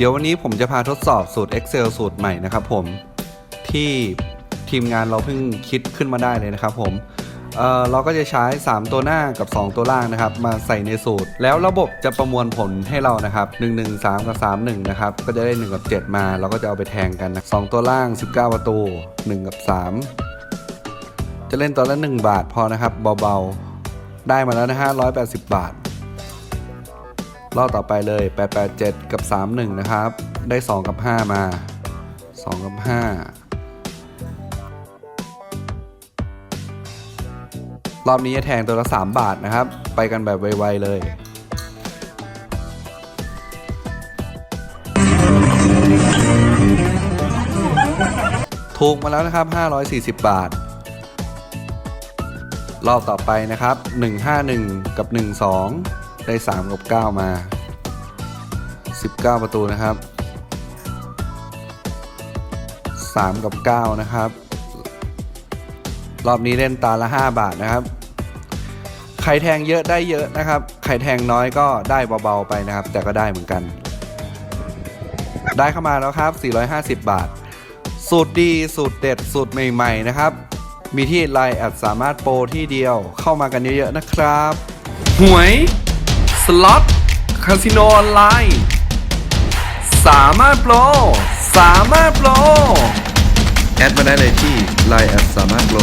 เดี๋ยววันนี้ผมจะพาทดสอบสูตร Excel สูตรใหม่นะครับผมที่ทีมงานเราเพิ่งคิดขึ้นมาได้เลยนะครับผมเเราก็จะใช้ 3 ตัวหน้ากับ 2 ตัวล่างนะครับ มาใส่ในสูตร แล้วระบบจะประมวลผลให้เรานะครับ 1 1 3 กับ 3 1 นะครับ ก็จะได้ 1 กับ 7 มา เราก็จะเอาไปแทงกันนะ2ตัวล่าง 19 ประตู 1 กับ 3 จะเล่นตัวละ 1 บาทพอนะครับ เบาๆ ได้มาแล้วนะฮะ180 บาท รอบต่อไปเลย 887 กับ 31 นะครับ ได้ 2 กับ 5 มา 2 กับ 5 รอบนี้จะแทงตัวละ 3 บาทนะครับ ไปกันแบบไวๆเลยถูกมาแล้วนะครับ 540 บาท รอบต่อไปนะครับ 151 กับ 12 ได้ 3 กับ 9 มา 19 ประตูนะครับ 3 กับ 9 นะครับ รอบนี้เล่นตาละ 5 บาทนะครับ ใครแทงเยอะได้เยอะนะครับ ใครแทงน้อยก็ได้เบาๆไปนะครับ แต่ก็ได้เหมือนกัน ได้เข้ามาแล้วครับ 450 บาท สูตรดีสูตรเด็ดสูตรใหม่ๆนะครับมีที่ไลน์แอดสามารถโปรที่เดียวเข้ามากันเยอะๆนะครับ หวย ล็อตคาสิโนออนไลน์ สามารถโปร สามารถโปร แอดมาได้เลยที่ Line แอดสามารถโปร